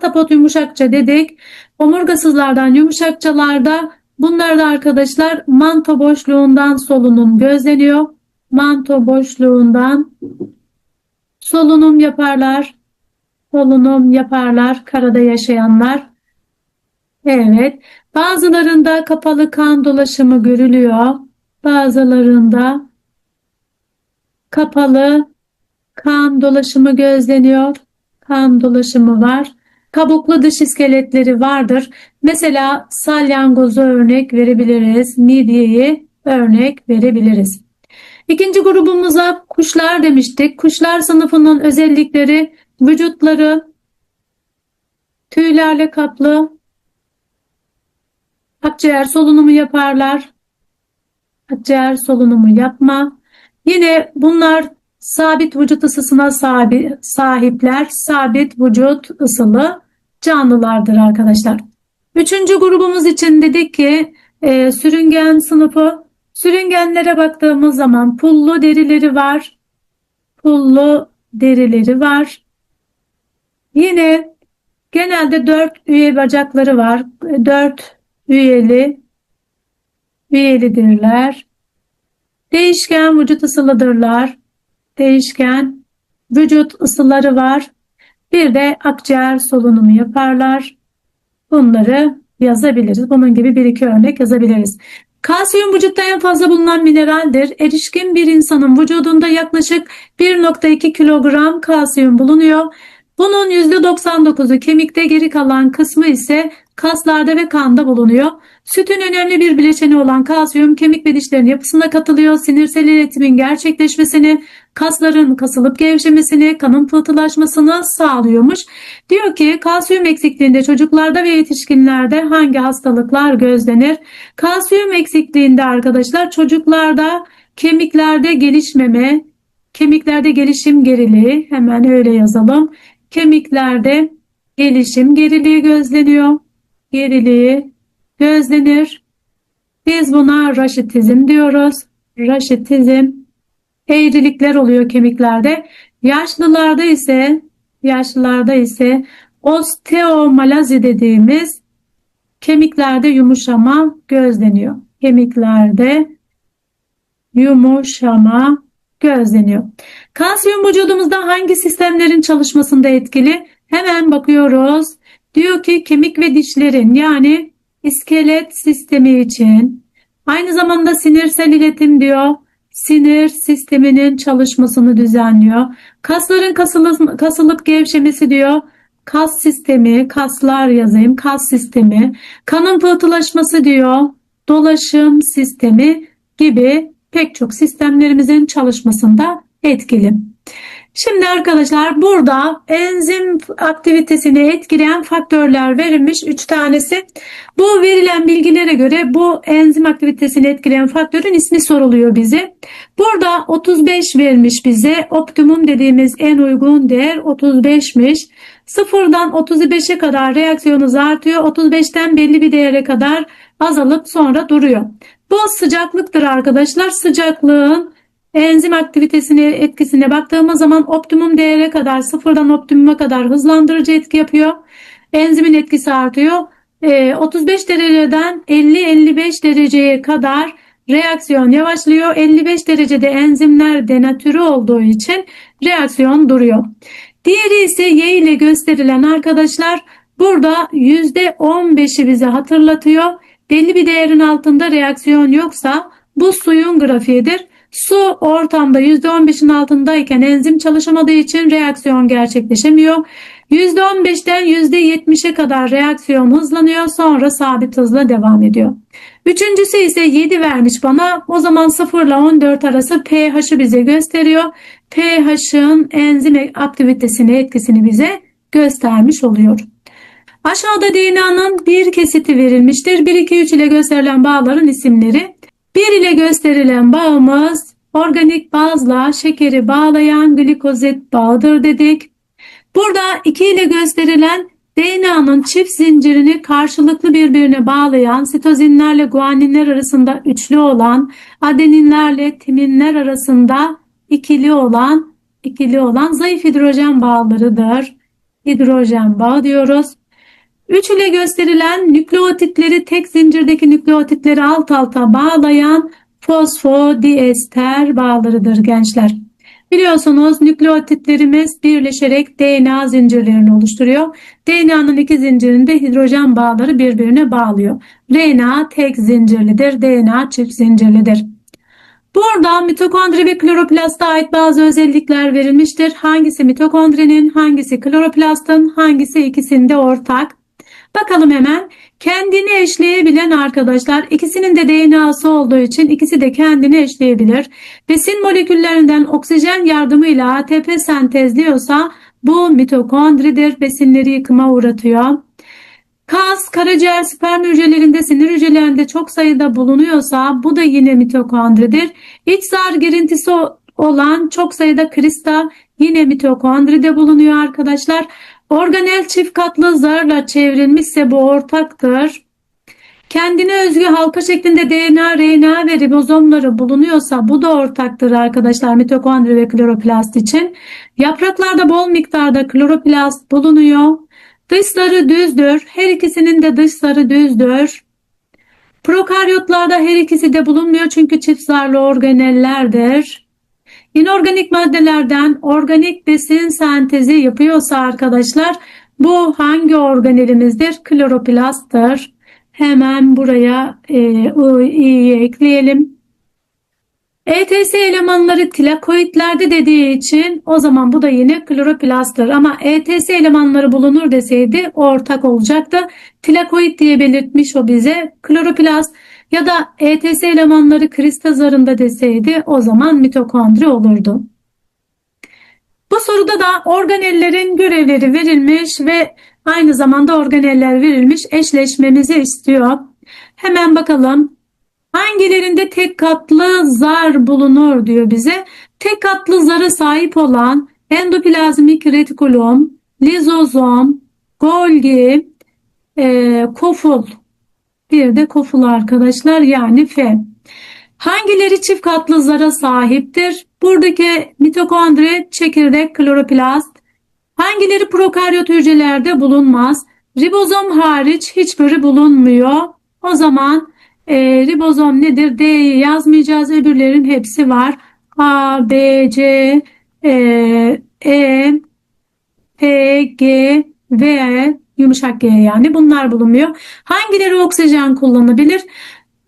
Ahtapot yumuşakça dedik. Omurgasızlardan yumuşakçalarda bunlar da arkadaşlar manto boşluğundan solunum gözleniyor. Manto boşluğundan solunum yaparlar. Solunum yaparlar karada yaşayanlar. Evet. Bazılarında kapalı kan dolaşımı görülüyor. Bazılarında kapalı kan dolaşımı gözleniyor. Kan dolaşımı var. Kabuklu dış iskeletleri vardır. Mesela salyangozu örnek verebiliriz. Midyeyi örnek verebiliriz. İkinci grubumuza kuşlar demiştik. Kuşlar sınıfının özellikleri vücutları tüylerle kaplı, akciğer solunumu yaparlar. Akciğer solunumu yapma. Yine bunlar sabit vücut ısısına sabi- sahipler. Sabit vücut ısılı canlılardır arkadaşlar. Üçüncü grubumuz için dedik ki e, sürüngen sınıfı. Sürüngenlere baktığımız zaman pullu derileri var. Pullu derileri var. Yine genelde dört üye bacakları var. Dört üyeli üyelidirler. Değişken vücut ısılıdırlar. Değişken vücut ısıları var. Bir de akciğer solunumu yaparlar. Bunları yazabiliriz. Bunun gibi bir iki örnek yazabiliriz. Kalsiyum vücutta en fazla bulunan mineraldir. Erişkin bir insanın vücudunda yaklaşık 1.2 kilogram kalsiyum bulunuyor. Bunun %99'u kemikte geri kalan kısmı ise kaslarda ve kanda bulunuyor. Sütün önemli bir bileşeni olan kalsiyum kemik ve dişlerin yapısına katılıyor. Sinirsel iletimin gerçekleşmesini, kasların kasılıp gevşemesini, kanın pıhtılaşmasını sağlıyormuş. Diyor ki kalsiyum eksikliğinde çocuklarda ve yetişkinlerde hangi hastalıklar gözlenir? Kalsiyum eksikliğinde arkadaşlar çocuklarda kemiklerde gelişmeme, kemiklerde gelişim geriliği hemen öyle yazalım. Kemiklerde gelişim geriliği gözleniyor. Geriliği gözlenir. Biz buna raşitizm diyoruz. Raşitizm eğrilikler oluyor kemiklerde. Yaşlılarda ise yaşlılarda ise osteomalazi dediğimiz kemiklerde yumuşama gözleniyor. Kemiklerde yumuşama gözleniyor. Kalsiyum vücudumuzda hangi sistemlerin çalışmasında etkili? Hemen bakıyoruz. Diyor ki kemik ve dişlerin yani iskelet sistemi için aynı zamanda sinirsel iletim diyor. Sinir sisteminin çalışmasını düzenliyor. Kasların kasılıp, kasılıp gevşemesi diyor. Kas sistemi, kaslar yazayım, kas sistemi, kanın pıhtılaşması diyor, dolaşım sistemi gibi pek çok sistemlerimizin çalışmasında etkili. Şimdi arkadaşlar burada enzim aktivitesini etkileyen faktörler verilmiş 3 tanesi. Bu verilen bilgilere göre bu enzim aktivitesini etkileyen faktörün ismi soruluyor bize. Burada 35 vermiş bize. Optimum dediğimiz en uygun değer 35'miş. Sıfırdan 35'e kadar reaksiyonunuz artıyor. 35'ten belli bir değere kadar azalıp sonra duruyor. Bu sıcaklıktır arkadaşlar. Sıcaklığın enzim aktivitesine etkisine baktığımız zaman optimum değere kadar sıfırdan optimuma kadar hızlandırıcı etki yapıyor. Enzimin etkisi artıyor. Ee, 35 dereceden 50-55 dereceye kadar reaksiyon yavaşlıyor. 55 derecede enzimler denatürü olduğu için reaksiyon duruyor. Diğeri ise Y ile gösterilen arkadaşlar burada %15'i bize hatırlatıyor. Belli bir değerin altında reaksiyon yoksa bu suyun grafiğidir. Su ortamda %15'in altındayken enzim çalışamadığı için reaksiyon gerçekleşemiyor. %15'ten %70'e kadar reaksiyon hızlanıyor sonra sabit hızla devam ediyor. Üçüncüsü ise 7 vermiş bana. O zaman 0 ile 14 arası pH'ı bize gösteriyor. pH'ın enzim aktivitesini etkisini bize göstermiş oluyor. Aşağıda DNA'nın bir kesiti verilmiştir. 1, 2, 3 ile gösterilen bağların isimleri. 1 ile gösterilen bağımız organik bazla şekeri bağlayan glikozit bağıdır dedik. Burada 2 ile gösterilen DNA'nın çift zincirini karşılıklı birbirine bağlayan sitozinlerle guaninler arasında üçlü olan adeninlerle timinler arasında ikili olan ikili olan zayıf hidrojen bağlarıdır. hidrojen bağı diyoruz. 3 ile gösterilen nükleotitleri tek zincirdeki nükleotitleri alt alta bağlayan fosfodiester bağlarıdır gençler. Biliyorsunuz nükleotitlerimiz birleşerek DNA zincirlerini oluşturuyor. DNA'nın iki zincirinde hidrojen bağları birbirine bağlıyor. RNA tek zincirlidir, DNA çift zincirlidir. Burada mitokondri ve kloroplasta ait bazı özellikler verilmiştir. Hangisi mitokondrinin, hangisi kloroplastın, hangisi ikisinde ortak. Bakalım hemen. Kendini eşleyebilen arkadaşlar ikisinin de DNA'sı olduğu için ikisi de kendini eşleyebilir. Besin moleküllerinden oksijen yardımıyla ATP sentezliyorsa bu mitokondridir. Besinleri yıkıma uğratıyor. Kas, karaciğer, sperm hücrelerinde, sinir hücrelerinde çok sayıda bulunuyorsa bu da yine mitokondridir. İç zar girintisi olan çok sayıda kristal yine mitokondride bulunuyor arkadaşlar. Organel çift katlı zarla çevrilmişse bu ortaktır. Kendine özgü halka şeklinde DNA, RNA ve ribozomları bulunuyorsa bu da ortaktır arkadaşlar mitokondri ve kloroplast için. Yapraklarda bol miktarda kloroplast bulunuyor. Dışları düzdür. Her ikisinin de dışları düzdür. Prokaryotlarda her ikisi de bulunmuyor çünkü çift zarlı organellerdir. İnorganik maddelerden organik besin sentezi yapıyorsa arkadaşlar bu hangi organelimizdir? Kloroplasttır. Hemen buraya e, i'yi ekleyelim. ETS elemanları tilakoidlerde dediği için o zaman bu da yine kloroplasttır. Ama ETS elemanları bulunur deseydi ortak olacaktı. Tilakoid diye belirtmiş o bize. Kloroplast ya da ETS elemanları kristal zarında deseydi o zaman mitokondri olurdu. Bu soruda da organellerin görevleri verilmiş ve aynı zamanda organeller verilmiş eşleşmemizi istiyor. Hemen bakalım Hangilerinde tek katlı zar bulunur diyor bize. Tek katlı zara sahip olan endoplazmik retikulum, lizozom, Golgi, e, koful. Bir de koful arkadaşlar yani F. Hangileri çift katlı zara sahiptir? Buradaki mitokondri, çekirdek, kloroplast. Hangileri prokaryot hücrelerde bulunmaz? Ribozom hariç hiçbiri bulunmuyor. O zaman e, ribozom nedir? D'yi yazmayacağız. Öbürlerin hepsi var. A, B, C, e, E, P, G, V, yumuşak G yani bunlar bulunmuyor. Hangileri oksijen kullanabilir?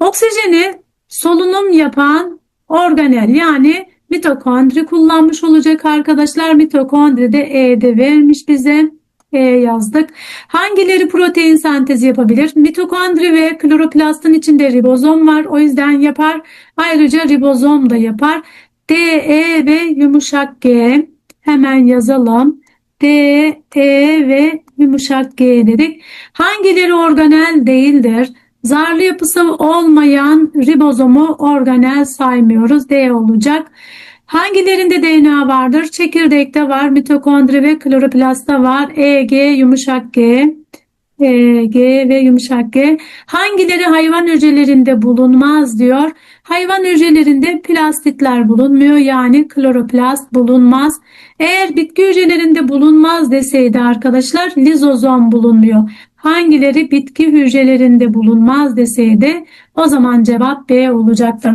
Oksijeni solunum yapan organel yani mitokondri kullanmış olacak arkadaşlar. Mitokondri de E'de vermiş bize. E yazdık. Hangileri protein sentezi yapabilir? Mitokondri ve kloroplastın içinde ribozom var. O yüzden yapar. Ayrıca ribozom da yapar. D, E ve yumuşak G. Hemen yazalım. D, E ve yumuşak G dedik. Hangileri organel değildir? Zarlı yapısı olmayan ribozomu organel saymıyoruz. D olacak. Hangilerinde DNA vardır? Çekirdekte var, mitokondri ve kloroplastta var. E, G, yumuşak G, e, G ve yumuşak G. Hangileri hayvan hücrelerinde bulunmaz diyor. Hayvan hücrelerinde plastitler bulunmuyor yani kloroplast bulunmaz. Eğer bitki hücrelerinde bulunmaz deseydi arkadaşlar lizozom bulunmuyor. Hangileri bitki hücrelerinde bulunmaz deseydi o zaman cevap B olacaktı.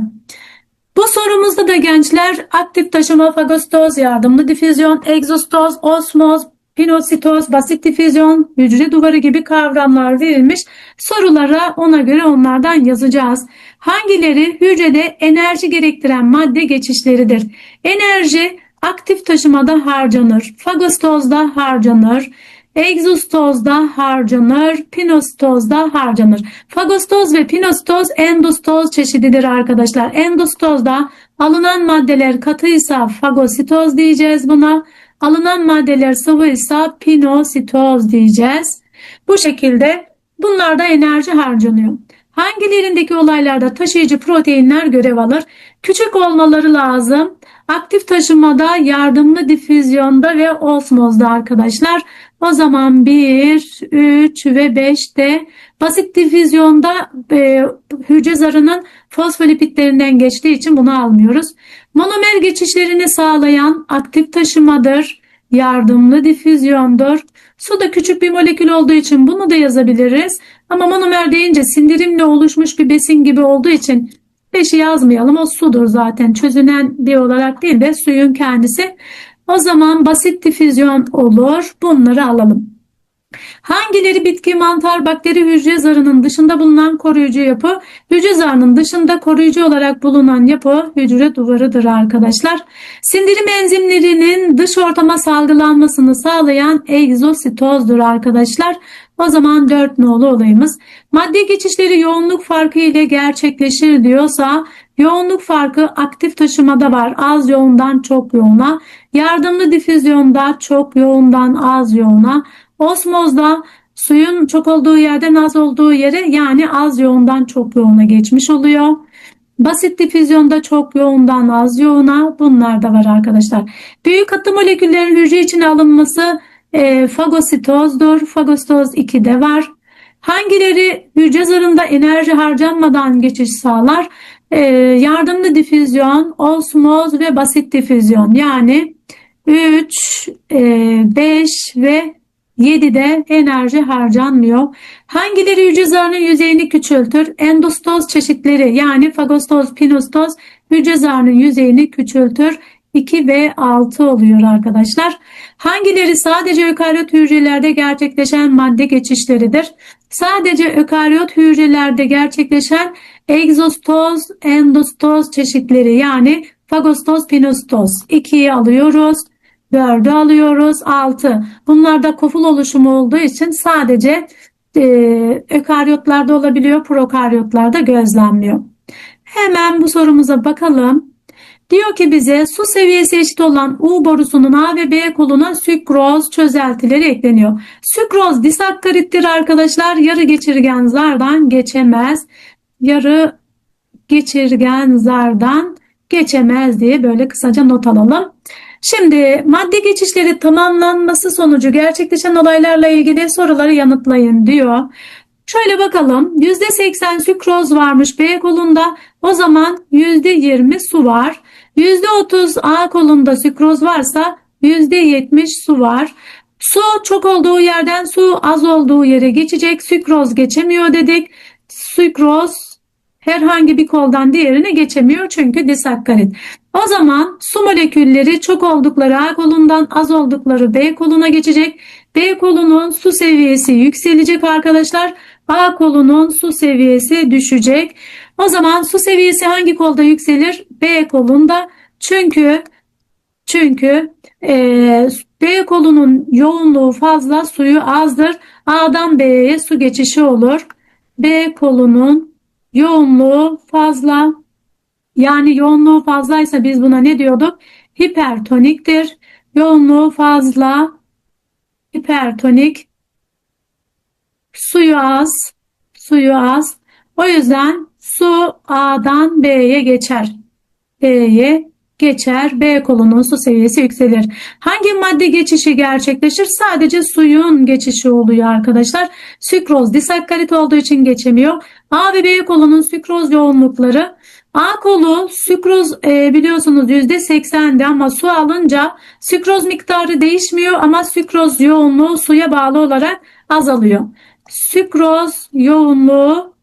Bu sorumuzda da gençler aktif taşıma fagostoz, yardımlı difüzyon, egzostoz, osmoz, pinositoz, basit difüzyon, hücre duvarı gibi kavramlar verilmiş. Sorulara ona göre onlardan yazacağız. Hangileri hücrede enerji gerektiren madde geçişleridir? Enerji aktif taşımada harcanır, fagostozda harcanır, egzostozda harcanır, pinostozda harcanır. Fagostoz ve pinostoz endostoz çeşididir arkadaşlar. Endostozda alınan maddeler katıysa fagositoz diyeceğiz buna. Alınan maddeler sıvıysa pinositoz diyeceğiz. Bu şekilde bunlarda enerji harcanıyor. Hangilerindeki olaylarda taşıyıcı proteinler görev alır? Küçük olmaları lazım. Aktif taşımada, yardımlı difüzyonda ve osmozda arkadaşlar. O zaman 1, 3 ve 5 de basit difüzyonda e, hücre zarının fosfolipitlerinden geçtiği için bunu almıyoruz. Monomer geçişlerini sağlayan aktif taşımadır. yardımlı difüzyondur. Su da küçük bir molekül olduğu için bunu da yazabiliriz. Ama monomer deyince sindirimle oluşmuş bir besin gibi olduğu için beşi yazmayalım. O sudur zaten. Çözünen bir olarak değil de suyun kendisi. O zaman basit difüzyon olur. Bunları alalım. Hangileri bitki, mantar, bakteri hücre zarının dışında bulunan koruyucu yapı? Hücre zarının dışında koruyucu olarak bulunan yapı hücre duvarıdır arkadaşlar. Sindirim enzimlerinin dış ortama salgılanmasını sağlayan egzositozdur arkadaşlar. O zaman 4 nolu olayımız. Madde geçişleri yoğunluk farkı ile gerçekleşir diyorsa yoğunluk farkı aktif taşımada var. Az yoğundan çok yoğuna. Yardımlı difüzyonda çok yoğundan az yoğuna. Osmozda suyun çok olduğu yerden az olduğu yere yani az yoğundan çok yoğuna geçmiş oluyor. Basit difüzyonda çok yoğundan az yoğuna bunlar da var arkadaşlar. Büyük katı moleküllerin hücre içine alınması e, fagositozdur. Fagositoz 2'de var. Hangileri hücre zarında enerji harcanmadan geçiş sağlar? E, yardımlı difüzyon, osmoz ve basit difüzyon. Yani 3, 5 ve 7'de enerji harcanmıyor. Hangileri hücre zarının yüzeyini küçültür? Endostoz çeşitleri yani fagostoz, pinostoz hücre zarının yüzeyini küçültür. 2 ve 6 oluyor arkadaşlar. Hangileri sadece ökaryot hücrelerde gerçekleşen madde geçişleridir? Sadece ökaryot hücrelerde gerçekleşen egzostoz, endostoz çeşitleri yani fagostoz, pinostoz. 2'yi alıyoruz. 4'ü alıyoruz. 6. Bunlar da koful oluşumu olduğu için sadece e, ökaryotlarda olabiliyor. Prokaryotlarda gözlenmiyor. Hemen bu sorumuza bakalım. Diyor ki bize su seviyesi eşit olan U borusunun A ve B koluna sükroz çözeltileri ekleniyor. Sükroz disakkarittir arkadaşlar. Yarı geçirgen zardan geçemez. Yarı geçirgen zardan geçemez diye böyle kısaca not alalım. Şimdi madde geçişleri tamamlanması sonucu gerçekleşen olaylarla ilgili soruları yanıtlayın diyor. Şöyle bakalım %80 sükroz varmış B kolunda o zaman %20 su var. %30 A kolunda sükroz varsa %70 su var. Su çok olduğu yerden su az olduğu yere geçecek. Sükroz geçemiyor dedik. Sükroz herhangi bir koldan diğerine geçemiyor çünkü disakkarit. O zaman su molekülleri çok oldukları A kolundan az oldukları B koluna geçecek. B kolunun su seviyesi yükselecek arkadaşlar. A kolunun su seviyesi düşecek. O zaman su seviyesi hangi kolda yükselir? B kolunda. Çünkü çünkü e, B kolunun yoğunluğu fazla, suyu azdır. A'dan B'ye su geçişi olur. B kolunun yoğunluğu fazla. Yani yoğunluğu fazlaysa biz buna ne diyorduk? Hipertoniktir. Yoğunluğu fazla, hipertonik, suyu az, suyu az. O yüzden su A'dan B'ye geçer. B'ye geçer. B kolunun su seviyesi yükselir. Hangi madde geçişi gerçekleşir? Sadece suyun geçişi oluyor arkadaşlar. Sükroz disakkarit olduğu için geçemiyor. A ve B kolunun sükroz yoğunlukları A kolu sükroz e, biliyorsunuz %80'di ama su alınca sükroz miktarı değişmiyor ama sükroz yoğunluğu suya bağlı olarak azalıyor. Sükroz yoğunluğu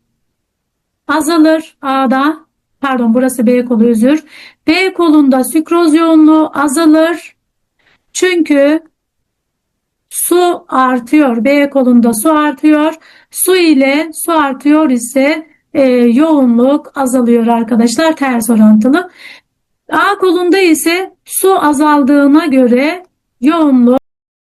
azalır A'da. Pardon burası B kolu özür. B kolunda sükroz yoğunluğu azalır. Çünkü su artıyor. B kolunda su artıyor. Su ile su artıyor ise e, yoğunluk azalıyor arkadaşlar ters orantılı. A kolunda ise su azaldığına göre yoğunluk